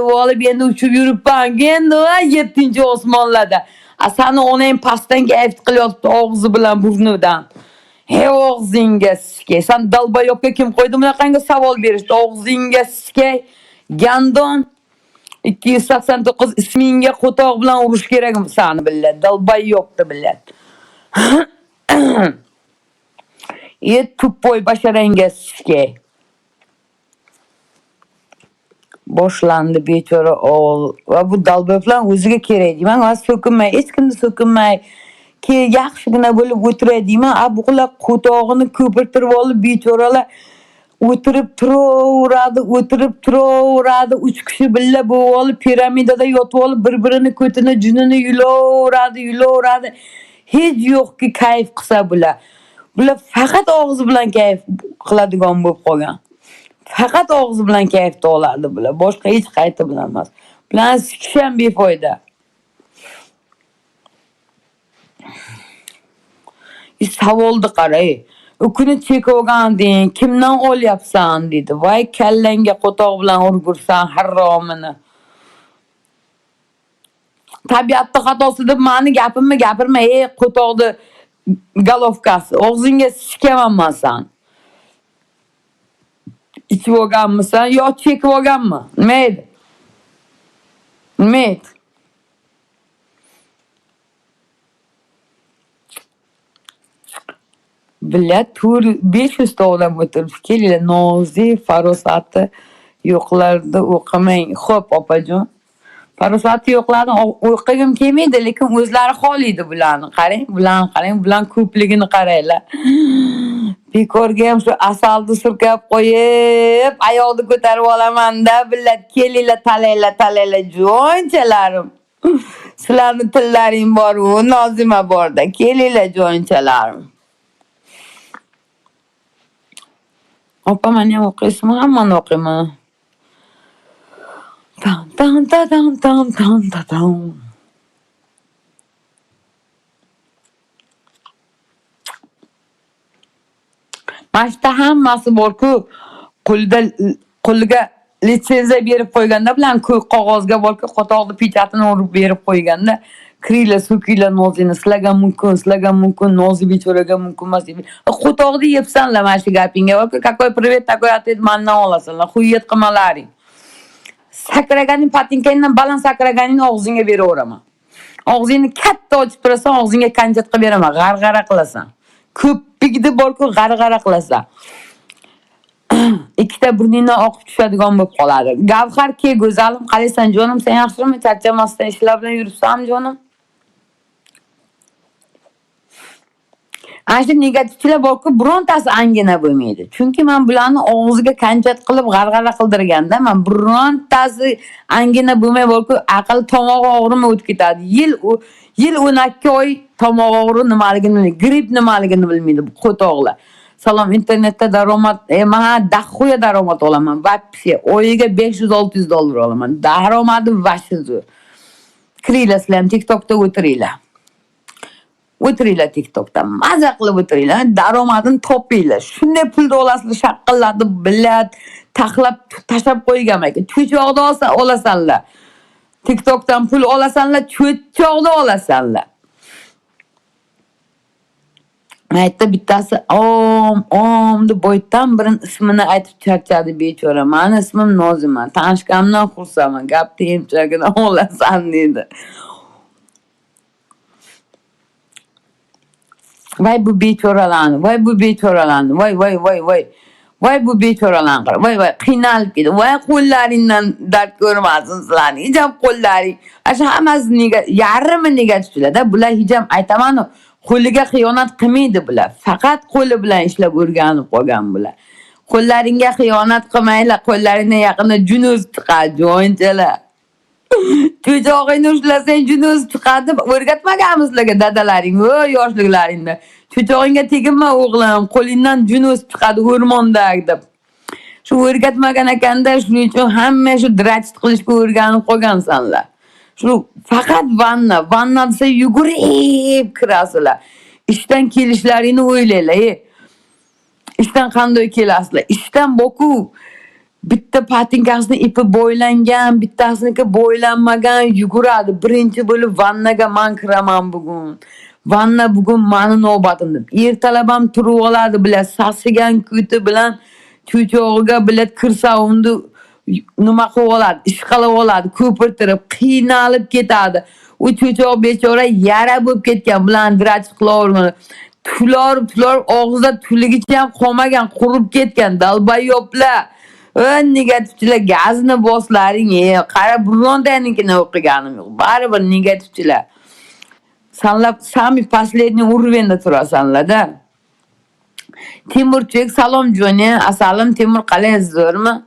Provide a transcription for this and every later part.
Volabiyen uçup yürüp bangen doğa 7. Osmanlı'da. Asana ona en pastan gelip kılıyordu oğuzu bilen burnudan. He oğuzinga sike. Sen dalba yokka kim koydu mu kanka savol berişti. Oğuzinga sike. Gandon 289 isminga qo'toq bilan urish kerak sani billat dalbay yo'qdi billat e tupoy basharanga sizga boshlandi bechora o'g'il va bu dalboyoblar o'ziga kerak deyman. Va so'kinmay hech kimni so'kinmay keyin yaxshigina bo'lib o'tiray deyman. A bular qo'tog'ini ko'pirtirib olib bechoralar. O'tirib turaveradi o'tirib turaveradi. Uch kishi birga bo'lib olib piramidada yotib olib bir birini ko'tini junini yulaveradi yulaveradi. Hech yo'qki kayf qilsa bular. Bular faqat og'zi bilan kayf qiladigan bo'lib qolgan. Faqat og'zi bilan kayfda oladi bular. Boshqa hech qayti bilan emas bularni sikish ham befoyda. Savolni qaray. Ey u kuni chekib kimdan olyapsan dedi. Voy kallangga qo'toq bilan urgursan harromini. Tabiatni xatosi deb mani gapimni gapirma ey qo'toqni golovkasi og'zingga sikaman man san. Ichib olganmisan yo chekib olganmi nima edi nima edi Biля tur 500 ta odam o'tiribdi kelinglar nozik farosati yo'qlarni o'qimang. Xo'p opajon. Farosati yo'qlarni o'qigim kelmaydi lekin o'zlari xohlaydi bularni. Qarang bularni qarang bularni ko'pligini qaranglar. Bekorga ham shu asalni surkab qo'yib ayolni ko'tarib olamanda billat kelinglar talanglar talanglar jo'nchalarim sizlarni tillaring boru nozima borda kelinglar jo'nchalarim opa mani ham o'qiysizmi hammani o'qiyman tan tan ta tan tan tan ta tan mana hammasi borku. Qo'lida qo'liga litsenziya berib qo'yganda bilan ko'k qog'ozga borku qo'toqni pechatini urib berib qo'yganda kiringlar so'kinglar nozini sizlarga mumkin sizlarga mumkin nozi bechoraga mumkin emas deb. Qo'toqni yebsanlar mana shu gapingga. Borku какой привет такой ответ mandan olasanlar xuyet qilmalaring. Sakraganing patinkangdan baland sakraganingni og'zingga beraveraman og'zingni katta ochib turasan og'zingga kanjat qilib beraman. G'arg'ara qilasan. Ko'ppigida borku g'arg'ara qilasan ikkita burningdan oqib tushadigan bo'lib qoladi. Gavhar ke go'zalim qalaysan jonim sen yaxshimi? Charchamasdan ishlar bilan yuribsanmi jonim. Ana shu negativchilar borku birontasi angina bo'lmaydi. Chunki man bularni og'ziga kanjat qilib g'arg'ara qildirganda man birontasi angina bo'lmay borku aql tomog'i og'rimi o'tib ketadi. Yil u- yil o'n ikki oy tomoq og'rig'i nimaligini bilmaydi gripp nimaligini bilmaydi bu qo'toqlar salom internetda daromad e, man dahuya daromad olaman вообще oyiga besh yuz olti yuz dollar olaman daromadim вообще zo'r kiringlar sizlar ham tiktokda o'tiringlar o'tiringlar tiktokda maza qilib o'tiringlar daromadini topinglar shunday pulni olasizlar shaqillatib billat taxlab tashlab qo'ygan ekan cho'choqni olsa olasanlar tiktokdan pul olasanlar cho'choqni olasanlar aytdi bittasi om om deb boydan birini ismini aytib charchadi bechora mani ismim nozima. Tanishganimdan xursandman gapni emchagidan olasan dedi. Voy bu bechoralarni voy bu bechoralarni voy voy voy voy voy bu bechoralarni qara voy voy. Qiynalib ketdi voy qo'llaringdan dard ko'rmasin sizlarni hijab qo'llaring ana shu hammasi nega- yarmi negativchilarda bular hijab aytamanu qo'liga xiyonat qilmaydi bular faqat qo'li bilan ishlab o'rganib qolgan bular qo'llaringga xiyonat qilmanglar qo'llaringdan yaqinda junuz chiqadi jo'nchalar cho'chog'ingni ushlasang junuz chiqadi deb o'rgatmaganmi sizlarga dadalaring o yoshliklaringda cho'chog'ingga teginma o'g'lim. Qo'lingdan jun o'sib chiqadi o'rmondak deb. Shu o'rgatmagan ekanda shuning uchun hamma shu drachit qilishga o'rganib qolgansanlar shu faqat vanna. Vanna desa yugurib kirasizlar. Ishdan kelishlaringni o'ylanglar ey ishdan qanday kelasizlar? Ishdan boku. Bitta patinkasini ipi bo'ylangan bittasiniki bo'ylanmagan yuguradi. Birinchi bo'lib vannaga man kiraman bugun. Vanna bugun mani navbatim deb ertalab ham turib oladi bilat sasigan kuti bilan cho'chog'iga bilat kirsa uni nima qilib oladi ish qilib oladi ko'pirtirib qiynalib ketadi u cho'choq bechora yara bo'lib ketgan bilan drachib qilavergan tulorib tulorib og'zida tuligicha ham qolmagan qurib ketgan dalbayoblar negativchilar gazni boslaring qara birontaynikini o'qiganim yo'q baribir negativchilar Sanla Sami pasledini urvenda turasanlar da. Timurchek salom joni, asalim Timur qalayapsizlarmi?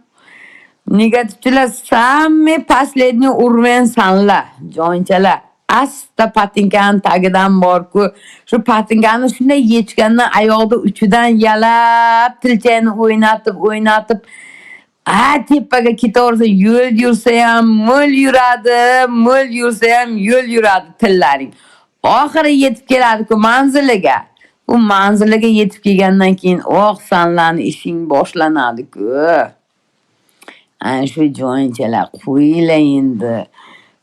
Negativchilar sami pasledni urven sanla, joyinchalar. Asta patinkani tagidan bor-ku. Shu patinkani shunday yechgandan oyoqda uchidan yalab, tilchani o'ynatib, o'ynatib ha tepaga ketaversa yo'l yursa ham mo'l yuradi, mo'l yursa ham yo'l yuradi tillaring. Oxiri yetib keladi-ku manziliga. U manziliga yetib kelgandan keyin oh sanlarni ishing boshlanadi-ku. Ana shu joyinchalar qo'yinglar endi.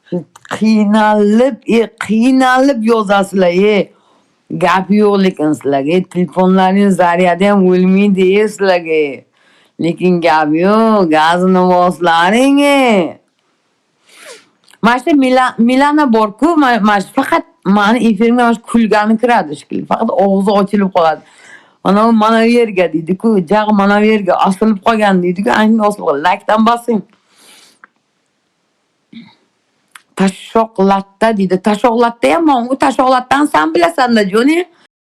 Shu qiynalib, e, qiynalib yozasizlar, e. Gap yo'q lekin sizlarga. E, telefonlaringiz zaryadi ham o'lmaydi e sizlarga. Lekin gap yo'q, gazini boslaring. E. Mana shu Milana bor-ku, mana shu faqat ман инфермераш кулгани киради шекилли фақат оғзи очилиб қолади anavi mana bu yerga deydiku jag'i mana bu yerga osilib qolgan deydiku ana osilib lakdan bosing tashoqlatda deydi tashoqlatda ham u tashoqlatdan san bilasanda joni